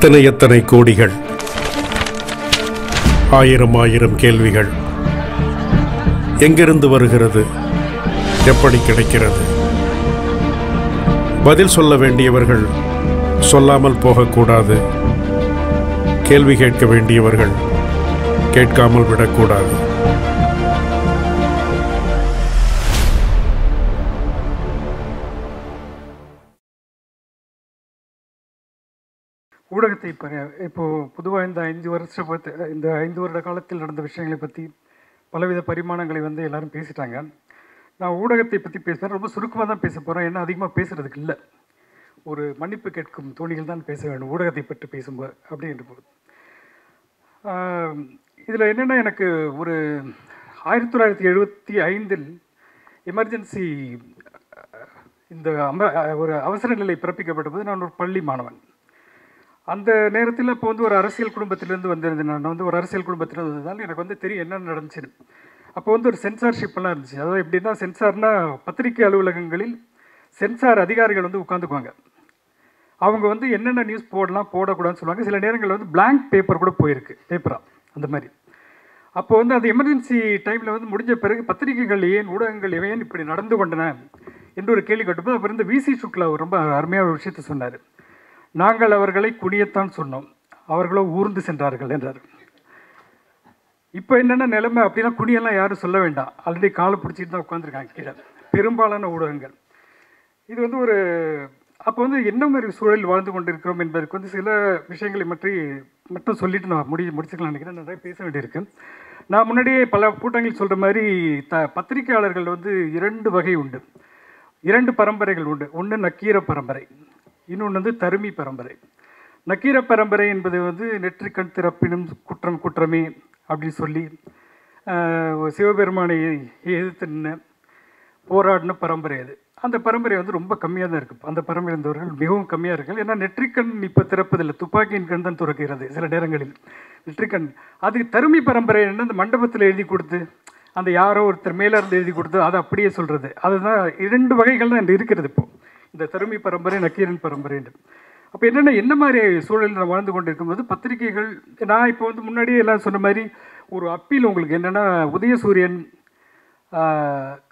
எத்தனை எத்தனை கோடிகள்? ஆயிரம் ஆயிரம் கேள்விகள். எங்கிருந்து வருகிறது? எப்படி கிடைக்கிறது? பதில் சொல்ல வேண்டியவர்கள் சொல்லாமல் போகக்கூடாது. கேள்வி கேட்க வேண்டியவர்கள் கேட்காமல் விடக்கூடாது. ஊடகத்தை இப்போ இப்போது பொதுவாக இந்த ஐந்து வருஷ பத்து இந்த ஐந்து வருட காலத்தில் நடந்த விஷயங்களை பற்றி பலவித பரிமாணங்களை வந்து எல்லாரும் பேசிட்டாங்க. நான் ஊடகத்தை பற்றி பேசுகிறேன் ரொம்ப சுருக்கமாக தான் பேச போகிறேன் ஏன்னா அதிகமாக பேசுகிறதுக்கு இல்லை. ஒரு மன்னிப்பு கேட்கும் தோணிகள் தான் பேச வேண்டும். ஊடகத்தை பற்றி பேசும்போது அப்படின்ற போது. இதில் என்னென்னா எனக்கு ஒரு ஆயிரத்தி தொள்ளாயிரத்தி எழுபத்தி ஐந்தில் எமர்ஜென்சி இந்த அம ஒரு அவசர நிலை பிறப்பிக்கப்பட்ட போது நான் ஒரு பள்ளி மாணவன். அந்த நேரத்தில் இப்போ வந்து ஒரு அரசியல் குடும்பத்திலேருந்து வந்திருந்தேன் நான். வந்து ஒரு அரசியல் குடும்பத்தில் வந்ததால் எனக்கு வந்து தெரியும் என்ன நடந்துச்சுன்னு. அப்போ வந்து ஒரு சென்சார்ஷிப்லாம் இருந்துச்சு. அதாவது எப்படின்னா சென்சார்னா பத்திரிகை அலுவலகங்களில் சென்சார் அதிகாரிகள் வந்து உட்காந்துக்குவாங்க அவங்க வந்து என்னென்ன நியூஸ் போடலாம் போடக்கூடாதுன்னு சொல்லுவாங்க. சில நேரங்களில் வந்து பிளாங்க் பேப்பர் கூட போயிருக்கு. பேப்பராக அந்த மாதிரி. அப்போ வந்து அந்த எமர்ஜென்சி டைமில் வந்து முடிஞ்ச பிறகு பத்திரிகைகள் ஏன் ஊடகங்கள் ஏன் இப்படி நடந்து கொண்டன? என்று ஒரு கேள்வி கேட்டபோது அப்புறம் இந்த விசி சுக்லா ரொம்ப அருமையான ஒரு விஷயத்த சொன்னார். நாங்கள் அவர்களை குனியத்தான் சொன்னோம். அவர்களோ ஊர்ந்து சென்றார்கள் என்றார். இப்போ என்னென்ன நிலைமை அப்படின்னா குனியெல்லாம் யாரும் சொல்ல வேண்டாம். ஆல்ரெடி காலை பிடிச்சிட்டு தான் உட்காந்துருக்காங்க கீழே. பெரும்பாலான ஊடகங்கள். இது வந்து ஒரு அப்போ வந்து என்ன மாதிரி சூழலில் வாழ்ந்து கொண்டிருக்கிறோம் என்பதற்கு வந்து சில விஷயங்களை பற்றி மட்டும் சொல்லிட்டு நான் முடி முடிச்சுக்கலாம் நினைக்கிறேன். நிறைய பேச வேண்டியிருக்கு. நான் முன்னாடியே பல கூட்டங்கள் சொல்கிற மாதிரி த பத்திரிகையாளர்கள் வந்து இரண்டு வகை உண்டு. இரண்டு பரம்பரைகள் உண்டு. ஒன்று நக்கீர பரம்பரை. இன்னொன்று வந்து தருமி பரம்பரை. நக்கீர பரம்பரை என்பது வந்து நெற்றிக்கண் திறப்பினும் குற்றம் குற்றமே அப்படின்னு சொல்லி சிவபெருமானை எதிர்த்து நின்று போராடின பரம்பரை அது. அந்த பரம்பரை வந்து ரொம்ப கம்மியாக தான் இருக்குது அந்த பரம்பரை இருந்தவர்கள் மிகவும் கம்மியாக இருக்கு. ஏன்னா நெற்றிக்கண் இப்போ திறப்பதில்லை. துப்பாக்கியின் கண் தான் துறக்கிறது சில நேரங்களில். நெற்றிக்கண். அது தருமி பரம்பரை என்ன அந்த மண்டபத்தில் எழுதி கொடுத்து அந்த யாரோ ஒருத்தர் மேலே இருந்து எழுதி கொடுத்து அதை அப்படியே சொல்கிறது அதுதான் இரண்டு வகைகள் தான் இருக்கிறது இப்போது இந்த தருமி பரம்பரை நக்கீரன் பரம்பரைன்னு அப்போ என்னென்ன என்ன மாதிரி சூழலில் நான் வாழ்ந்து கொண்டு இருக்கும்போது பத்திரிகைகள் நான் இப்போ வந்து முன்னாடியே எல்லாம் சொன்ன மாதிரி ஒரு அப்பீல் உங்களுக்கு என்னென்னா உதயசூரியன்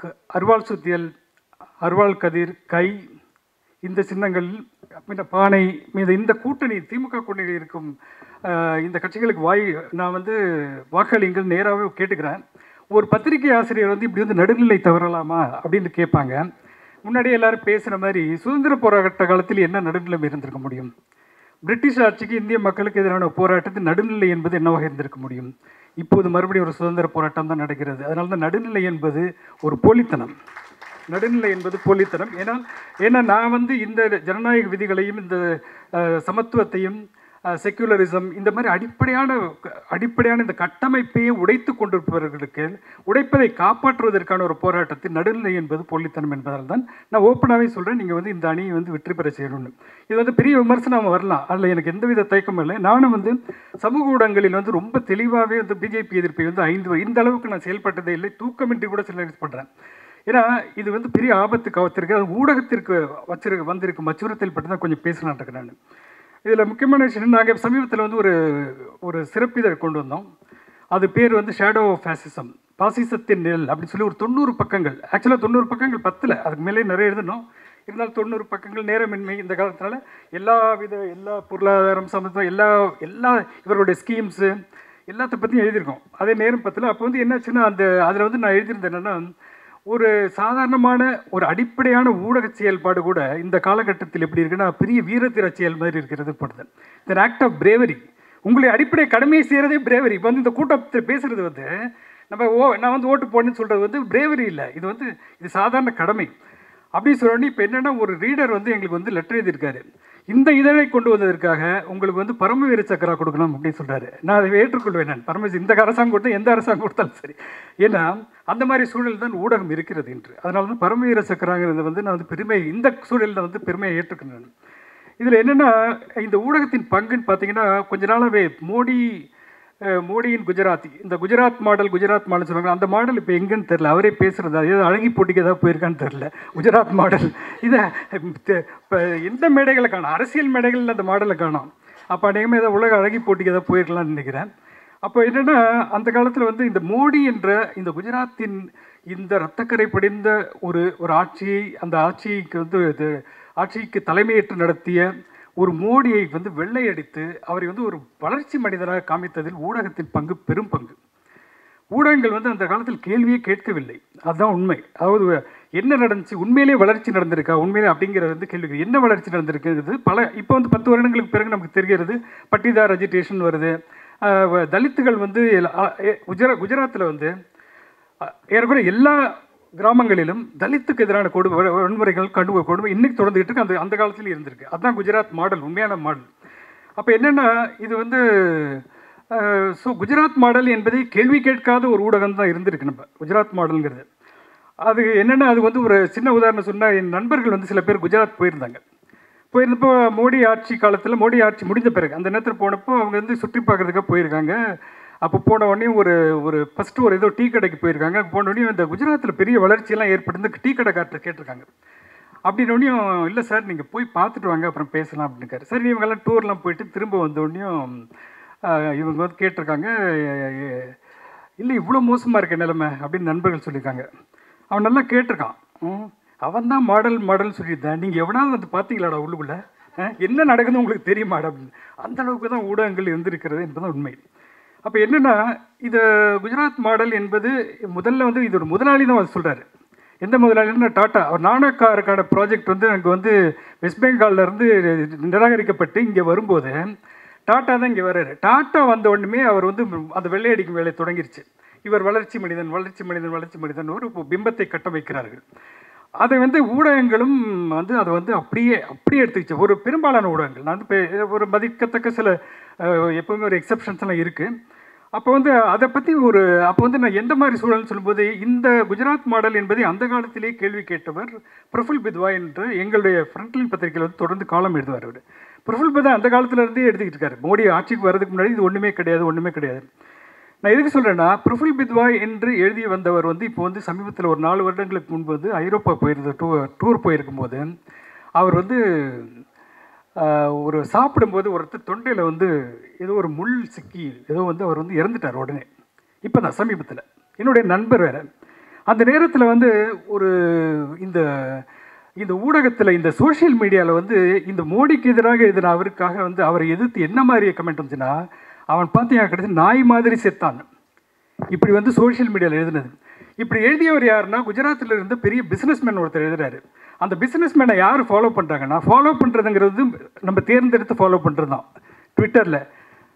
க- அருவாள் சுத்தியல் அருவாள் கதிர் கை இந்த சின்னங்கள் பின்ன பானை மீது இந்த கூட்டணி திமுக கூட்டணி இருக்கும் இந்த கட்சிகளுக்கு வாய் நான் வந்து வாக்களிங்கள் நேராகவே கேட்டுக்கிறேன். ஒரு பத்திரிகை ஆசிரியர் வந்து இப்படி வந்து நடுநிலை தவறலாமா அப்படின்னு கேட்பாங்க. முன்னாடியே எல்லாரும் பேசுகிற மாதிரி சுதந்திர போராட்ட காலத்தில் என்ன நடுநிலை இருந்திருக்க முடியும்? பிரிட்டிஷ் ஆட்சிக்கு இந்திய மக்களுக்கு எதிரான போராட்டத்தில் நடுநிலை என்பது என்னவாக இருந்திருக்க முடியும்? இப்போது மறுபடியும் ஒரு சுதந்திர போராட்டம் தான் நடக்கிறது. அதனால தான் நடுநிலை என்பது ஒரு போலித்தனம். நடுநிலை என்பது போலித்தனம். ஏன்னா ஏன்னா நான் வந்து இந்த ஜனநாயக விதிகளையும் இந்த சமத்துவத்தையும் செக்யூலரிசம் இந்த மாதிரி அடிப்படையான அடிப்படையான இந்த கட்டமைப்பையே உடைத்து கொண்டிருப்பவர்களுக்கு உடைப்பதை காப்பாற்றுவதற்கான ஒரு போராட்டத்தின் நடுநிலை என்பது போலித்தனம் என்பதால் தான் நான் ஓப்பனாகவே சொல்கிறேன் நீங்கள் வந்து இந்த அணியை வந்து வெற்றி பெற செய்யணும்னு. இது வந்து பெரிய விமர்சனம் வரலாம். அதில் எனக்கு எந்தவித தயக்கமும் இல்லை. நானும் வந்து சமூக ஊடகங்களில் வந்து ரொம்ப தெளிவாகவே வந்து பிஜேபி எதிர்ப்பை வந்து ஐந்து இந்த அளவுக்கு நான் செயல்பட்டதே இல்லை. தூக்கமின்றி கூட சில பண்ணுறேன் ஏன்னா இது வந்து பெரிய ஆபத்து கவத்திருக்கு அது ஊடகத்திற்கு வச்சிருக்க வந்திருக்கும் அச்சுறுத்தல் பற்றி தான் கொஞ்சம் பேசலான் இருக்கேன் நான். இதில் முக்கியமான விஷயம் நாங்கள் சமீபத்தில் வந்து ஒரு ஒரு சிறப்பிதழ் கொண்டு வந்தோம். அது பேர் வந்து ஷேடோ ஆஃப் ஃபேசிசம் பாசிசத்தின் நெல் அப்படின்னு சொல்லி ஒரு தொண்ணூறு பக்கங்கள். ஆக்சுவலாக தொண்ணூறு பக்கங்கள் பத்தில் அதுக்கு மேலே நிறைய எழுதணும். இருந்தாலும் தொண்ணூறு பக்கங்கள் நேரமின்மை இந்த காலத்தினால எல்லா வித எல்லா பொருளாதாரம் சம்மந்தம் எல்லா எல்லா இவருடைய ஸ்கீம்ஸு எல்லாத்த பற்றியும் எழுதியிருக்கோம். அதே நேரம் பத்தில். அப்போ வந்து என்னாச்சுன்னா அந்த அதில் வந்து நான் எழுதியிருந்தேன் என்னென்னா ஒரு சாதாரணமான ஒரு அடிப்படையான ஊடக செயல்பாடு கூட இந்த காலகட்டத்தில் எப்படி இருக்குன்னா பெரிய வீரத்திர செயல் மாதிரி இருக்கிறது படுதல் இந்த ஆக்ட் ஆஃப் பிரேவரி உங்களுடைய அடிப்படை கடமையை செய்கிறதே பிரேவரி இப்போ வந்து இந்த கூட்டத்தில் பேசுகிறது வந்து நம்ம ஓ நான் வந்து ஓட்டு போடணும்னு சொல்கிறது வந்து பிரேவரி இல்லை. இது வந்து இது சாதாரண கடமை. அப்படின்னு சொல்லணும் இப்போ என்னென்னா ஒரு ரீடர் வந்து எங்களுக்கு வந்து லெட்டர் எழுதியிருக்காரு. இந்த இதழை கொண்டு வந்ததற்காக உங்களுக்கு வந்து பரமவீர சக்கரா கொடுக்கணும் அப்படின்னு சொல்கிறாரு நான் அதை ஏற்றுக்கொள்வேன் நான். பரமவீர இந்த அரசாங்கம் கொடுத்தா எந்த அரசாங்கம் கொடுத்தாலும் சரி. ஏன்னா அந்த மாதிரி சூழல் தான் ஊடகம் இருக்கிறது என்று அதனால தான் பரமவீர சக்கராங்கிறது வந்து நான் வந்து பெருமை இந்த சூழலில் வந்து பெருமையை ஏற்றுக்கிறேன் இதில் என்னென்னா இந்த ஊடகத்தின் பங்குன்னு பார்த்தீங்கன்னா கொஞ்ச நாளாகவே மோடி மோடியின் குஜராத்தி இந்த குஜராத் மாடல் குஜராத் மாடல் சொல்லுவாங்க அந்த மாடல் இப்போ எங்கன்னு தெரில அவரே பேசுறது அது. ஏதோ அழகி போட்டிக்கு ஏதாவது போயிருக்கான்னு தெரில குஜராத் மாடல். இதை இப்போ எந்த மேடைகளை காணும்? அரசியல் மேடைகளில் அந்த மாடலை காணும். அப்போ அநேகமாக ஏதோ உலக அழகி போட்டிக்கு ஏதாவது போயிருக்கலாம்னு நினைக்கிறேன். அப்போ என்னென்னா அந்த காலத்தில் வந்து இந்த மோடி என்ற இந்த குஜராத்தின் இந்த ரத்தக்கரை படிந்த ஒரு ஒரு ஆட்சியை அந்த ஆட்சிக்கு வந்து இது ஆட்சிக்கு தலைமையேற்று நடத்திய ஒரு மோடியை வந்து வெள்ளையடித்து அவரை வந்து ஒரு வளர்ச்சி மனிதராக காமித்ததில் ஊடகத்தின் பங்கு பெரும் பங்கு. ஊடகங்கள் வந்து அந்த காலத்தில் கேள்வியே கேட்கவில்லை. அதுதான் உண்மை. அதாவது என்ன நடந்துச்சு? உண்மையிலே வளர்ச்சி நடந்திருக்கா? உண்மையிலே அப்படிங்கிறது வந்து கேள்வி என்ன வளர்ச்சி நடந்திருக்குங்கிறது பல இப்போ வந்து பத்து வருடங்களுக்கு பிறகு நமக்கு தெரிகிறது பட்டிதார் அஜிடேஷன் வருது. வ- தலித்துகள் வந்து குஜரா குஜராத்தில் வந்து ஏறக்குறைய எல்லா கிராமங்களிலும் தலித்துக்கு எதிரான கொடு வன்முறைகள் கடுமை கொடுமை இன்னைக்கு தொடர்ந்துகிட்டு இருக்கு. அந்த அந்த காலத்துலேயும் இருந்திருக்கு. அதுதான் குஜராத் மாடல் உண்மையான மாடல். அப்போ என்னென்னா இது வந்து ஸோ குஜராத் மாடல் என்பதை கேள்வி கேட்காத ஒரு ஊடகம் தான் இருந்திருக்கு நம்ம குஜராத் மாடலுங்கிறது. அது என்னென்னா அது வந்து ஒரு சின்ன உதாரணம் சொன்னால் என் நண்பர்கள் வந்து சில பேர் குஜராத் போயிருந்தாங்க. போயிருந்தப்போ மோடி ஆட்சி காலத்தில் மோடி ஆட்சி முடிஞ்ச பிறகு அந்த நேரத்தில் போனப்போ அவங்க வந்து சுற்றி பார்க்குறதுக்காக போயிருக்காங்க. அப்போ போன உடனே ஒரு ஒரு ஃபஸ்ட்டு ஒரு ஏதோ டீ கடைக்கு போயிருக்காங்க. போன உடனே இந்த குஜராத்தில் பெரிய வளர்ச்சியெல்லாம் ஏற்பட்டு டீ கடைக்கார்ட்ட கேட்டிருக்காங்க. அப்படின்னோடனையும் இல்லை சார் நீங்கள் போய் பார்த்துட்டு வாங்க அப்புறம் பேசலாம் அப்படின்னுக்காரு. சரி இவங்கெல்லாம் டூர்லாம் போயிட்டு திரும்ப வந்தோடனையும் இவங்க வந்து கேட்டிருக்காங்க இல்லை இவ்வளோ மோசமாக இருக்க நிலைமை அப்படின்னு நண்பர்கள் சொல்லியிருக்காங்க. அவன் நல்லா கேட்டிருக்கான். அவன் தான் மாடல் மாடல் சொல்லியிருந்தேன் நீங்கள் எவனாவது வந்து பார்த்தீங்களாடா உள்ளுக்குள்ளே? என்ன நடக்குதுன்னு உங்களுக்கு தெரியுமாடா? அப்படின்னு. அந்த அளவுக்கு தான் ஊடகங்கள் இருந்திருக்கிறது என்பதுதான் உண்மை. அப்போ என்னென்னா இது குஜராத் மாடல் என்பது முதல்ல வந்து இது ஒரு முதலாளி தான் அவர் சொல்கிறாரு எந்த முதலாளின்னா டாட்டா அவர் நானக்காருக்கான ப்ராஜெக்ட் வந்து அங்கே வந்து வெஸ்ட் பெங்கால்லேருந்து நிராகரிக்கப்பட்டு இங்கே வரும்போது டாட்டா தான் இங்கே வர்றாரு. டாட்டா வந்த உடனே அவர் வந்து அந்த வெள்ளையடிக்கும் வேலை தொடங்கிருச்சு. இவர் வளர்ச்சி மனிதன் வளர்ச்சி மனிதன் வளர்ச்சி மனிதன் ஒரு பிம்பத்தை கட்டமைக்கிறார்கள். அதை வந்து ஊடகங்களும் வந்து அதை வந்து அப்படியே அப்படியே எடுத்துக்கிச்சு. ஒரு பெரும்பாலான ஊடகங்கள். நான் வந்து பெ- ஒரு மதிக்கத்தக்க சில எப்பவுமே ஒரு எக்ஸப்ஷன்ஸ்லாம் இருக்குது அப்போ வந்து அதை பற்றி ஒரு அப்போ வந்து நான் எந்த மாதிரி சூழல்னு சொல்லும்போது இந்த குஜராத் மாடல் என்பதை அந்த காலத்திலே கேள்வி கேட்டவர் பிரஃபுல் பித்வா என்று எங்களுடைய ஃப்ரண்ட்லைன் பத்திரிகையில் வந்து தொடர்ந்து காலம் எழுதுவார் அவர். பிரஃபுல் பித்வா அந்த காலத்திலேருந்தே எடுத்துக்கிட்டு இருக்காரு. மோடி ஆட்சிக்கு வரதுக்கு முன்னாடி இது ஒன்றுமே கிடையாது ஒன்றுமே கிடையாது. நான் எதுக்கு சொல்கிறேன்னா பிரஃபுல் பித்வாய் என்று எழுதி வந்தவர் வந்து இப்போ வந்து சமீபத்தில் ஒரு நாலு வருடங்களுக்கு முன்பு வந்து ஐரோப்பா போயிருந்த டூ டூர் போயிருக்கும்போது அவர் வந்து ஒரு சாப்பிடும்போது ஒருத்தர் தொண்டையில் வந்து ஏதோ ஒரு முள் சிக்கி ஏதோ வந்து அவர் வந்து இறந்துட்டார் உடனே. இப்போ தான் சமீபத்தில். என்னுடைய நண்பர் வேறு. அந்த நேரத்தில் வந்து ஒரு இந்த இந்த ஊடகத்தில் இந்த சோஷியல் மீடியாவில் வந்து இந்த மோடிக்கு எதிராக எழுதின அவருக்காக வந்து அவரை எதிர்த்து என்ன மாதிரி கமெண்ட் வந்துச்சுன்னா அவன் பார்த்தீங்கன்னா கிடையாது நாய் மாதிரி செத்தான். இப்படி வந்து சோஷியல் மீடியாவில் எழுதினது. இப்படி எழுதியவர் யாருன்னா குஜராத்தில் இருந்து பெரிய பிஸ்னஸ்மேன் ஒருத்தர் எழுதுறாரு. அந்த பிஸ்னஸ்மேனை யார் ஃபாலோ பண்ணுறாங்கன்னா ஃபாலோ பண்ணுறதுங்கிறது நம்ம தேர்ந்தெடுத்து ஃபாலோ பண்ணுறது தான் ட்விட்டரில்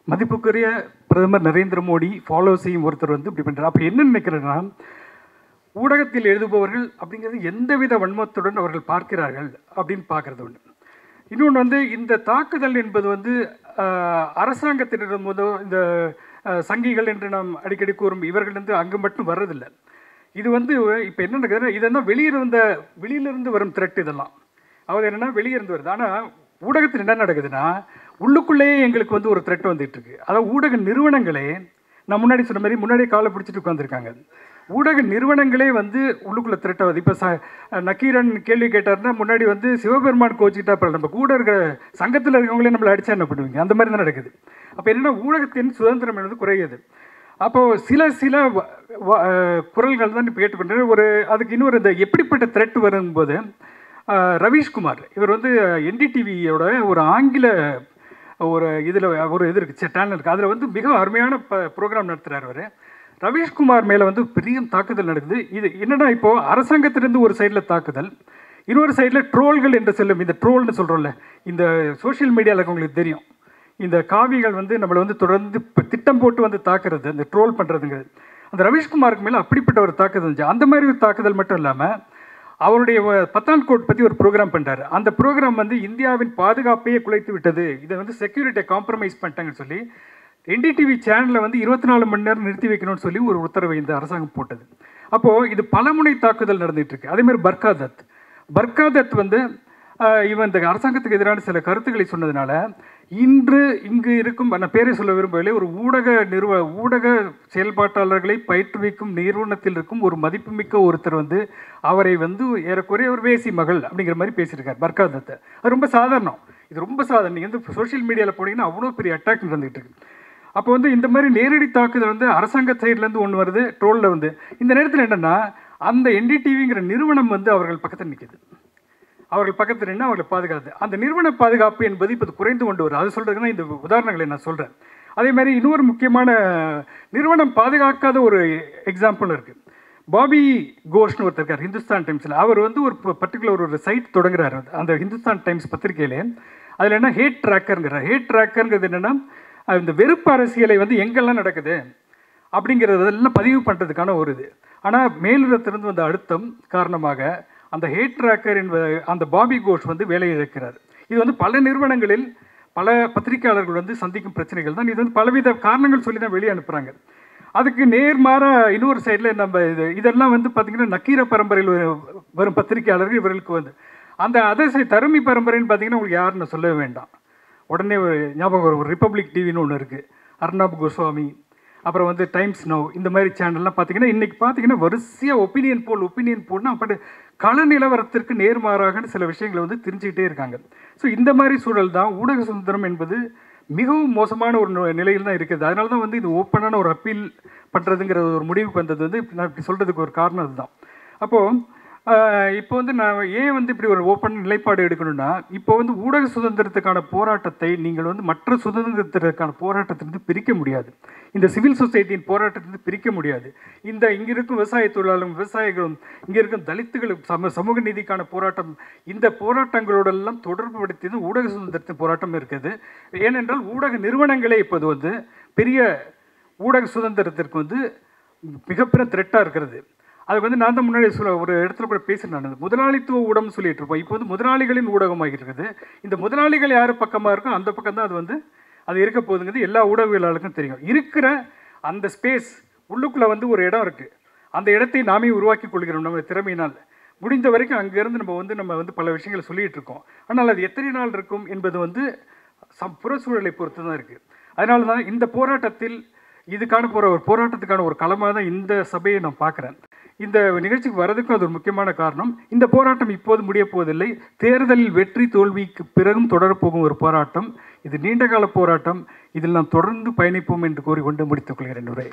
மதிப்புக்குரிய பிரதமர் நரேந்திர மோடி ஃபாலோ செய்யும் ஒருத்தர் வந்து இப்படி பண்ணுறாரு அப்போ என்ன நினைக்கிறேன்னா ஊடகத்தில் எழுதுபவர்கள் அப்படிங்கிறது எந்தவித வன்மத்துடன் அவர்கள் பார்க்கிறார்கள் அப்படின்னு பார்க்குறது ஒன்று இன்னொன்று வந்து இந்த தாக்குதல் என்பது வந்து அரசாங்கத்தினரும் அரசாங்கத்தினிடம் போதோ இந்த சங்கிகள் என்று நாம் அடிக்கடி கூறும் இவர்கள் வந்து அங்கு மட்டும் வர்றதில்லை. இது வந்து இப்போ என்ன நடக்குதுன்னா இதெல்லாம் வெளியிருந்து வெளியிலிருந்து வரும் த்ரெட் இதெல்லாம். அவர் என்னன்னா வெளியிருந்து வருது. ஆனால் ஊடகத்தில் என்ன நடக்குதுன்னா உள்ளுக்குள்ளேயே எங்களுக்கு வந்து ஒரு த்ரெட் வந்துட்டு இருக்கு அதாவது ஊடக நிறுவனங்களே நான் முன்னாடி சொன்ன மாதிரி முன்னாடியே காலை பிடிச்சிட்டு உட்காந்துருக்காங்க ஊடக நிறுவனங்களே வந்து உள்ளுக்குள்ளே த்ரெட் ஆகுது. இப்போ ச நக்கீரன் கேள்வி கேட்டாருன்னா முன்னாடி வந்து சிவபெருமான் கோச்சிக்கிட்டா அப்புறம் நம்ம கூட இருக்கிற சங்கத்தில் இருக்கிறவங்களே நம்மளை அடிச்சா என்ன பண்ணுவீங்க? அந்த மாதிரி தான் நடக்குது. அப்போ என்னன்னா ஊடகத்தின் சுதந்திரம் என்பது குறையுது. அப்போது சில சில வ- வ- குரல்கள் தான் இப்போ கேட்டுக்கொண்டு ஒரு அதுக்கு இன்னொரு இந்த எப்படிப்பட்ட த்ரெட் வரும்போது ரவீஷ்குமார் இவர் வந்து என்டிடிவியோட ஒரு ஆங்கில ஒரு இதில் ஒரு இது இருக்குது சேனல் இருக்குது அதில் வந்து மிக அருமையான ப ப்ரோக்ராம் நடத்துகிறார் அவர். ரவீஷ்குமார் மேலே வந்து பெரிய தாக்குதல் நடக்குது. இது என்னன்னா இப்போது அரசாங்கத்திலிருந்து ஒரு சைடில் தாக்குதல் இன்னொரு சைடில் ட்ரோல்கள் என்று சொல்லும் இந்த ட்ரோல்னு சொல்கிறோம்ல இந்த சோஷியல் மீடியாவில் உங்களுக்கு தெரியும். இந்த காவிகள் வந்து நம்மளை வந்து தொடர்ந்து இப்போ திட்டம் போட்டு வந்து தாக்குறது அந்த ட்ரோல் பண்ணுறதுங்கிறது அந்த ரவீஷ்குமாருக்கு மேலே அப்படிப்பட்ட ஒரு தாக்குதல் இருந்துச்சு. அந்த மாதிரி ஒரு தாக்குதல் மட்டும் இல்லாமல் அவருடைய பத்தான்கோட் பற்றி ஒரு ப்ரோக்ராம் பண்ணுறாரு அந்த ப்ரோக்ராம் வந்து இந்தியாவின் பாதுகாப்பையே குலைத்து விட்டது. இதை வந்து செக்யூரிட்டியை காம்ப்ரமைஸ் பண்ணிட்டாங்கன்னு சொல்லி என்டிடிவி சேனலில் வந்து இருபத்தி நாலு மணி நேரம் நிறுத்தி வைக்கணும்னு சொல்லி ஒரு உத்தரவை இந்த அரசாங்கம் போட்டது. அப்போது இது பலமுனை தாக்குதல் நடந்துட்டு இருக்கு. அதே பர்காதத். பர்காதத் வந்து இவன் இந்த அரசாங்கத்துக்கு எதிரான சில கருத்துக்களை சொன்னதுனால இன்று இங்கு இருக்கும் நான் பேரை சொல்ல விரும்பவில்லை ஒரு ஊடக நிறுவ ஊடக செயல்பாட்டாளர்களை பயிற்றுவிக்கும் நிறுவனத்தில் இருக்கும் ஒரு மதிப்புமிக்க ஒருத்தர் வந்து அவரை வந்து ஏறக்குறைய ஒரு வேசி மகள் அப்படிங்கிற மாதிரி பேசியிருக்கார் பர்காதத்தை அது ரொம்ப சாதாரணம். இது ரொம்ப சாதாரணம். நீங்கள் வந்து சோஷியல் மீடியாவில் போனீங்கன்னா அவ்வளோ பெரிய அட்டாக் நடந்துகிட்டு இருக்கு. அப்போ வந்து இந்த மாதிரி நேரடி தாக்குதல் வந்து அரசாங்க சைட்லேருந்து ஒன்று வருது ட்ரோலில் வந்து. இந்த நேரத்தில் என்னென்னா அந்த என்டிடிவிங்கிற நிறுவனம் வந்து அவர்கள் பக்கத்தில் நிற்கிது அவர்கள் பக்கத்தில் நின்று அவர்களை பாதுகாத்து அந்த நிறுவன பாதுகாப்பு என்பது இப்போ குறைந்து கொண்டு வரும் அது சொல்கிறதுனா இந்த உதாரணங்களை நான் சொல்கிறேன் அதே மாதிரி இன்னொரு முக்கியமான நிறுவனம் பாதுகாக்காத ஒரு எக்ஸாம்பிள் இருக்குது பாபி கோஷ்னு ஒருத்தர் இருக்கார் ஹிந்துஸ்தான் டைம்ஸில் அவர் வந்து ஒரு பர்டிகுலர் ஒரு சைட் தொடங்குறாரு. அந்த ஹிந்துஸ்தான் டைம்ஸ் பத்திரிகையிலே. அதில் என்ன ஹேட் ட்ராக்கருங்கிறார் ஹேட் ட்ராக்கருங்கிறது என்னென்னா இந்த வெறுப்பு அரசியலை வந்து எங்கெல்லாம் நடக்குது அப்படிங்கிறதெல்லாம் பதிவு பண்ணுறதுக்கான ஒரு இது. ஆனால் மேலிடத்திலிருந்து வந்த அழுத்தம் காரணமாக அந்த ஹேட் ட்ராக்கர் என்பது அந்த பாபி கோஷ் வந்து வேலை இழக்கிறார். இது வந்து பல நிறுவனங்களில் பல பத்திரிகையாளர்கள் வந்து சந்திக்கும் பிரச்சனைகள் தான். இது வந்து பலவித காரணங்கள் சொல்லி தான் வெளியே அனுப்புகிறாங்க அதுக்கு நேர்மாறாக இன்னொரு சைடில் நம்ம இது இதெல்லாம் வந்து பார்த்திங்கன்னா நக்கீர பரம்பரையில் வரும் பத்திரிகையாளர்கள் இவர்களுக்கு வந்து. அந்த அதர்சை தருமி பரம்பரைன்னு பார்த்தீங்கன்னா உங்களுக்கு யாருன்னு சொல்லவே வேண்டாம். உடனே ஒரு ஞாபகம் வரும். ஒரு ரிப்பப்ளிக் டிவின்னு ஒன்று இருக்குது அர்ணாப் கோஸ்வாமி அப்புறம் வந்து டைம்ஸ் நோ இந்த மாதிரி சேனல்லாம் பார்த்தீங்கன்னா இன்றைக்கி பார்த்தீங்கன்னா வரிசையாக ஒப்பீனியன் போல் ஒப்பீனியன் போல்னா அப்படி கள நிலவரத்திற்கு நேர்மாறாக சில விஷயங்களை வந்து தெரிஞ்சுக்கிட்டே இருக்காங்க. ஸோ இந்த மாதிரி சூழல் தான் ஊடக சுதந்திரம் என்பது மிகவும் மோசமான ஒரு நு- நிலையில் தான் இருக்குது. அதனால தான் வந்து இது ஓப்பனான ஒரு அப்பீல் பண்ணுறதுங்கிற ஒரு முடிவுக்கு வந்தது வந்து நான் இப்படி சொல்கிறதுக்கு ஒரு காரணம் அதுதான். அப்போது இப்போ வந்து நான் ஏன் வந்து இப்படி ஒரு ஓப்பன் நிலைப்பாடு எடுக்கணும்னா இப்போ வந்து ஊடக சுதந்திரத்துக்கான போராட்டத்தை நீங்கள் வந்து மற்ற சுதந்திரத்திற்கான போராட்டத்திலிருந்து பிரிக்க முடியாது. இந்த சிவில் சொசைட்டியின் போராட்டத்திலிருந்து பிரிக்க முடியாது. இந்த இங்கே இருக்கும் விவசாய தொழிலாளர்களும் விவசாயிகளும் இங்கே இருக்கும் தலித்துகளும் சம சமூக நீதிக்கான போராட்டம் இந்த போராட்டங்களோடெல்லாம் தொடர்புபடுத்தி ஊடக சுதந்திரத்தின் போராட்டம் இருக்குது. ஏனென்றால் ஊடக நிறுவனங்களே இப்போது வந்து பெரிய ஊடக சுதந்திரத்திற்கு வந்து மிகப்பெரும் த்ரெட்டாக இருக்கிறது. அதுக்கு வந்து நான் தான் முன்னாடி சொல்ல ஒரு இடத்துல கூட பேசினேன் நான். முதலாளித்துவ ஊடகம் சொல்லிட்டு இருப்போம். இப்போ வந்து முதலாளிகளின் ஊடகமாக இருக்குது. இந்த முதலாளிகள் யார் பக்கமாக இருக்கோ அந்த பக்கம் தான் அது வந்து அது இருக்க போகுதுங்கிறது எல்லா ஊடகவியலாளருக்கும் தெரியும். இருக்கிற அந்த ஸ்பேஸ் உள்ளுக்குள்ளே வந்து ஒரு இடம் இருக்குது அந்த இடத்தை நாமே உருவாக்கி கொள்கிறோம் நம்ம திறமையினால். முடிந்த வரைக்கும் அங்கேருந்து நம்ம வந்து நம்ம வந்து பல விஷயங்களை சொல்லிகிட்டு இருக்கோம். ஆனால் அது எத்தனை நாள் இருக்கும் என்பது வந்து சம் புறச்சூழலை பொறுத்து தான் இருக்குது அதனால தான் இந்த போராட்டத்தில் இதுக்கான போகிற ஒரு போராட்டத்துக்கான ஒரு களமாக தான் இந்த சபையை நான் பார்க்குறேன். இந்த நிகழ்ச்சிக்கு வரதுக்கும் அது ஒரு முக்கியமான காரணம். இந்த போராட்டம் இப்போது முடிய போவதில்லை. தேர்தலில் வெற்றி தோல்விக்கு பிறகும் தொடரப்போகும் ஒரு போராட்டம். இது நீண்டகால போராட்டம். இதில் நாம் தொடர்ந்து பயணிப்போம் என்று கூறிக்கொண்டு முடித்துக் கொள்கிறேன் உரை